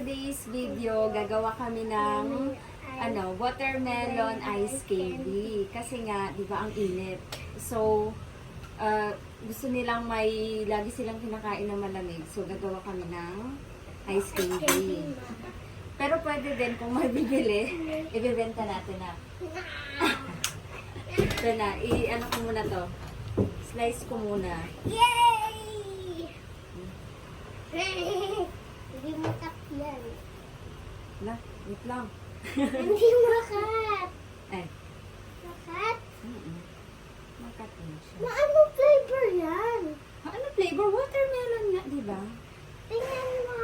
today's video, gagawa kami ng ano, watermelon ice candy. Kasi nga, di ba, ang init. So, uh, gusto nilang may, lagi silang kinakain na malamig. So, gagawa kami ng ice candy. Pero pwede din kung may bibili, ibibenta natin na. Ito na, i-ano ko muna to. Slice ko muna. Yay! Hindi makat yan. Na, wait lang. Hindi makat. Ay, Makat? mm Makatin siya. Na ano flavor yan? Ha, ano flavor? Watermelon nga, di ba? Tingnan mo.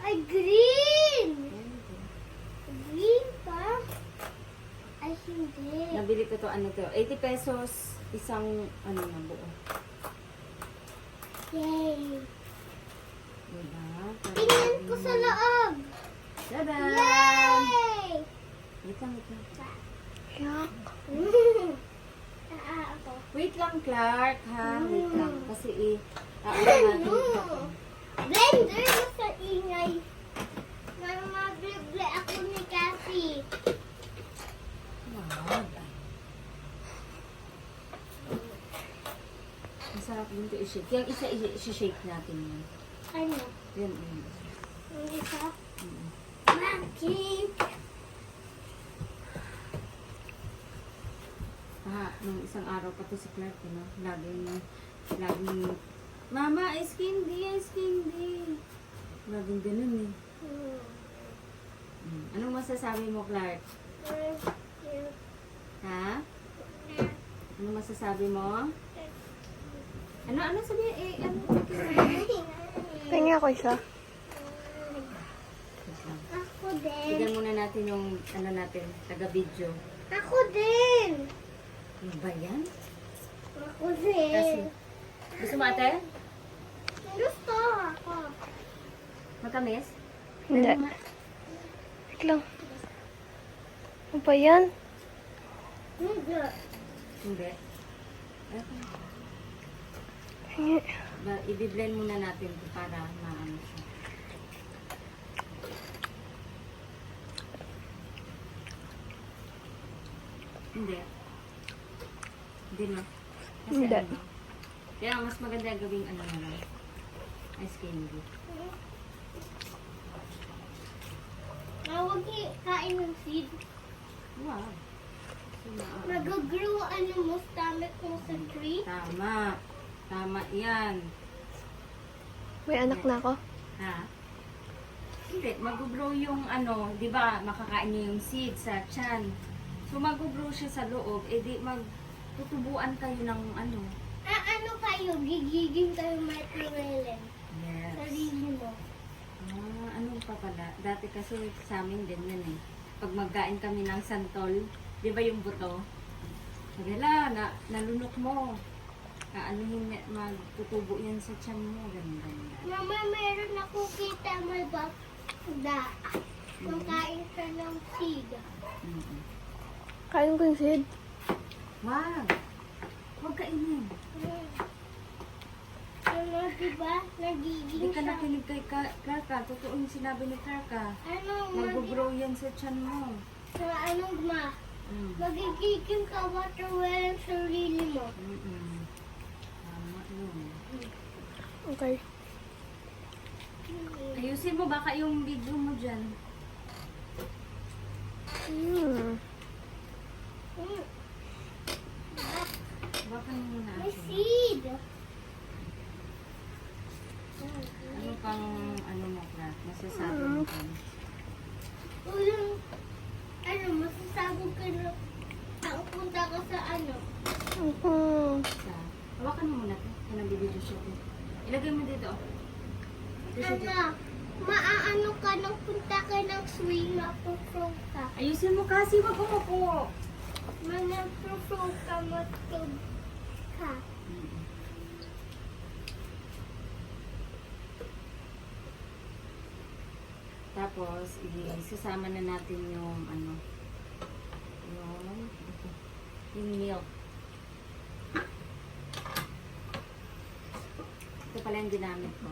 Ay, green! Green pa? Ay, hindi. Nabili ko to, ano to, 80 pesos, isang, ano na buo. Yay! Diba? Tingnan ko sa loob. Tada! Yay! Wait lang, wait lang. Wait lang, Clark, ha? Wait lang. Mm. Kasi i... Ah, natin. Blender mo sa ingay. Mama, blible ako ni Cassie. Wow. Masarap din ito i-shake. Yung isa i-shake natin yan. Ano? Yan, yan. Magic. Ah, nung isang araw pa to si Clark, you know? Laging, laging, Mama, ice candy, ice candy. Laging ganun eh. Mm. Anong masasabi mo, Clark? Ha? Anong masasabi mo? Ano, ano sabi? Eh, ano? Tingnan ko isa. Wait lang. Ako din. Tignan muna natin yung, ano natin, taga-video. Ako din. Ano ba yan? Ako din. Kasi, gusto mo ate? Gusto ako. Matamis? Hindi. Wait lang. Ano ba yan? Hindi. Hindi. Hingi. I-blend muna natin ito para maano siya. Hindi. Hindi na. Kasi Hindi. ano, kaya mas maganda gawing ano na lang. Ice candy. Ah, huwag i- kain ng seed. Wow. Nag-grow ano mo, stomach mo sa tree. Tama. Tama yan. May anak na ako. Ha? Hindi, mag-grow yung ano, di ba, makakain niya yung seed sa tiyan. So mag-grow siya sa loob, eh di magtutubuan kayo ng ano. Ah, ano kayo? Gigiging kayo watermelon. Yes. Sarili mo. Ah, ano pa pala? Dati kasi sa amin din yan eh. Pag magkain kami ng santol, di ba yung buto? Sabi la, na, nalunok mo. Aanuhin, niya- magtutubo yan sa tiyan mo. Ganun, ganun. Mama, meron ako kita may bakda. Makain ka ng seed. Mm-mm. Kain ko yung seed. Wag! Huwag kainin. Ano, diba? Nagiging Hindi ka nakinig kay Ka- Clark ah. Totoo yung sinabi ni Clark ah. Ano, Mag-grow yan sa tiyan mo. sa anong ma? Mm. Magiging ka watermelon sa sarili mo. Mm-mm. Tama yun. Okay. Ayusin mo baka yung video mo dyan. Mm, Baka mo muna. May seed. Ano pang ano mo Clark? Masasabi mo dyan? Ulang, ano, masasabog ka na. Punta ka sa ano. Hmm. Sa, hawakan mo muna ito. Kanang bibidyo siya ito. Ilagay mo dito. Ano, maaano ka nang punta ka ng swing na pro ka. Ayusin mo kasi wag umupo. Mga pro ka matug ka. Tapos, isasama na natin yung ano, yung, yung milk. Pala yung ginamit ko.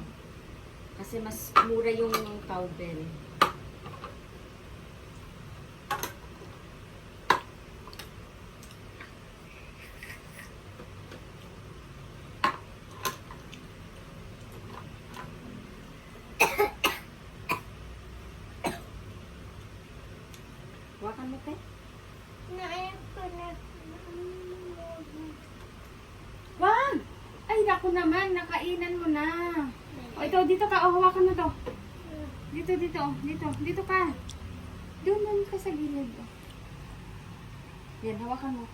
Kasi mas mura yung cowbell. Wakan mo, te. Naayak ko na. Wag! Ay, naku naman. Nakainan mo na. O, ito, dito ka. O, hawakan mo to. Dito, dito. Dito, dito ka. Doon, doon ka sa gilid. Yan, hawakan mo.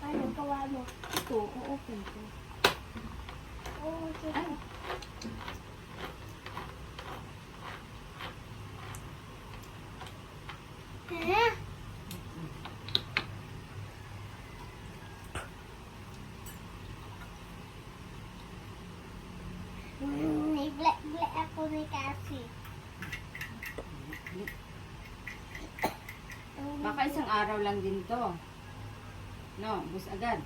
Ano gawa mo? Ito, o-open ko. Oo, sige. Ay, Ha? Hmm, Ni-black-black ako ni Cassie. baka isang araw lang din to. No, bus agad.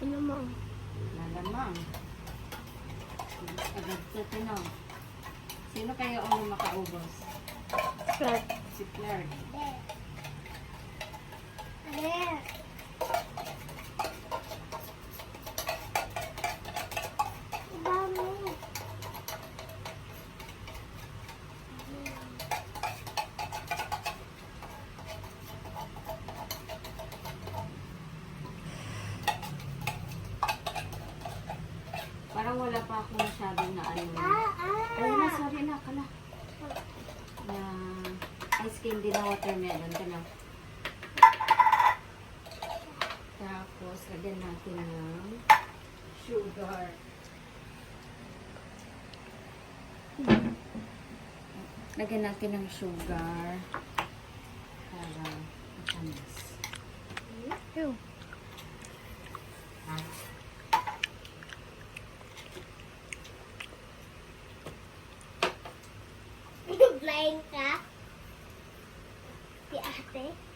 Ano mo? Lalamang. Bus agad to, no. Sino kayo ang makaubos? Flat. Si Clark. There. There. Dami. Parang wala pa ako masyadong na ano. Ah, ah. Ay, na, sorry na, kala. Na ice cream din na watermelon. Kala. Tapos, lagyan natin ng sugar. Lagyan natin ng sugar para matamis. Ew. Blind ka? Si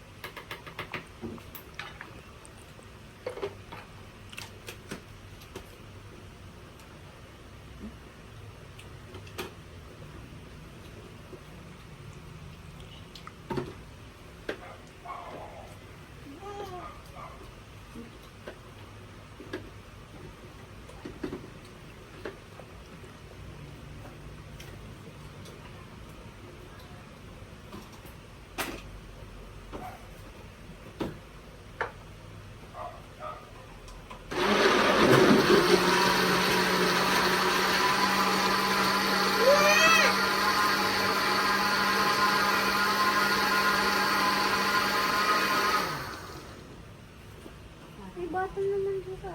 May bottle naman dito.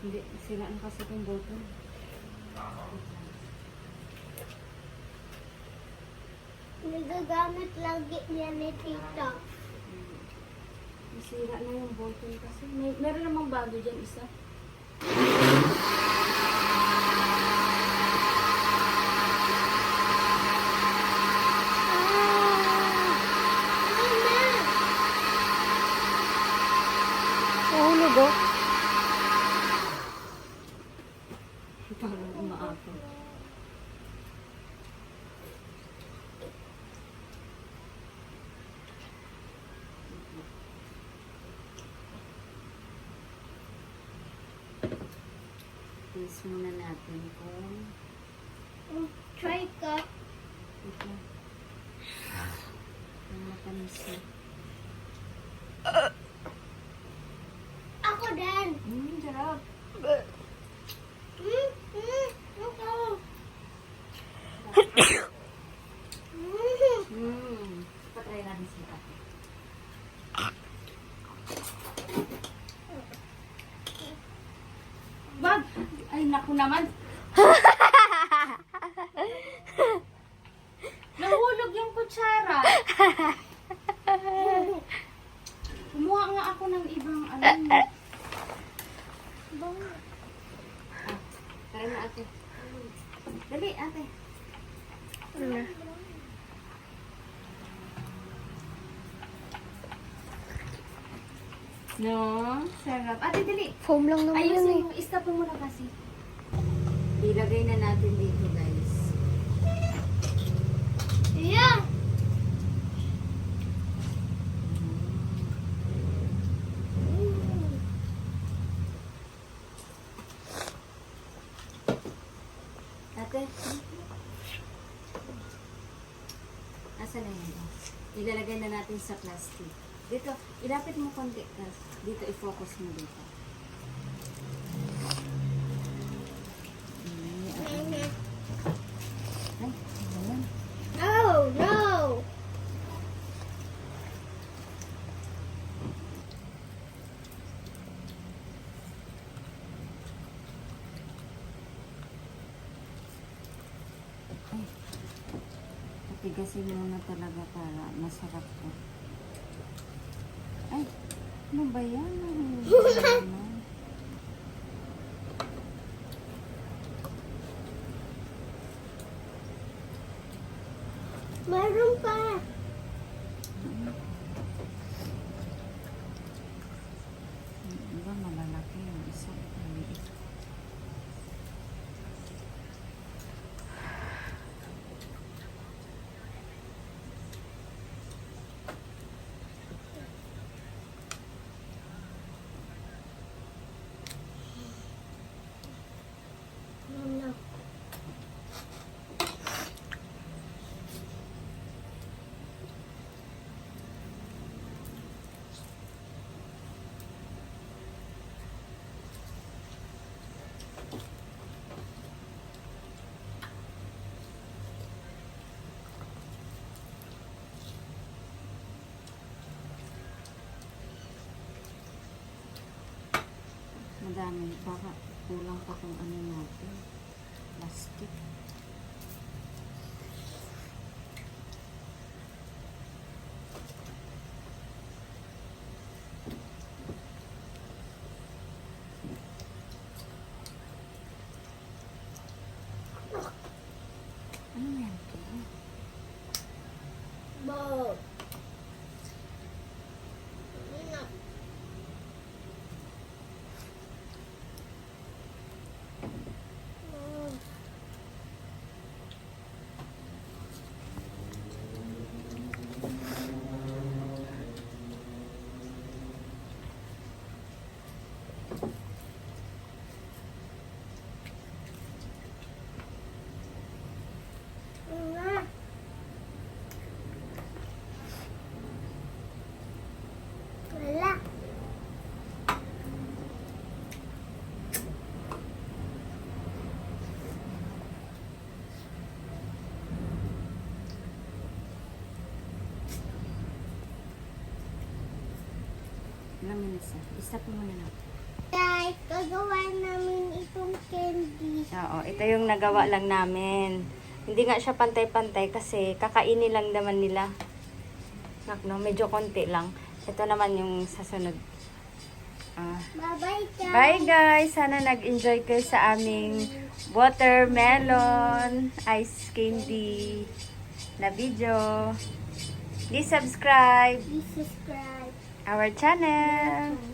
Hindi, sira na kasi itong bottle. Nagagamit lagi niya ni tita. Nasira na yung bottle kasi. May, meron namang bago dyan isa. Nahulog oh. Parang umaapon. Taste muna natin kung Oh, Try ka. ito. Kung matamis na. Ako din. Mmm, sarap. Hmm? Hmm? Ako. Hmm. Mmm. Patry natin si ate. Wag! Ay, naku naman. Nahulog yung kutsara. Kumuha nga ako ng ibang ano. Ah, tara na ate. Dali, ate. Ano na? No, sarap. Ate, dali. Foam lang naman Ayusin yun eh. mo. Stop mo muna kasi. Ilagay na natin dito, guys. Yeah. Ate. Asan na yun? Ilalagay na natin sa plastic. Dito, ilapit mo konti. Tas Dito, i-focus mo dito. Ay, ay. Oh, no! Patigasin mo na talaga para masarap to. Ano ba yan? Ano ba yan? Meron pa. Iba malalaki yung isa. maliit. No. Madami. Baka kulang pa kung ano natin. Plastic. Ano yan? Kaya? Bob. No. No. Nga. Wala. Ilang minutes na? I-stop mo muna natin. Guys, gagawa namin itong candy. Oo, ito yung nagawa lang namin. Hindi nga siya pantay-pantay kasi kakainin lang naman nila. Nak, no? Medyo konti lang. Ito naman yung sasunod. Ah. Bye-bye, guys. Bye guys! Sana nag-enjoy kayo sa aming watermelon ice candy na video. Please subscribe Please subscribe. Our channel.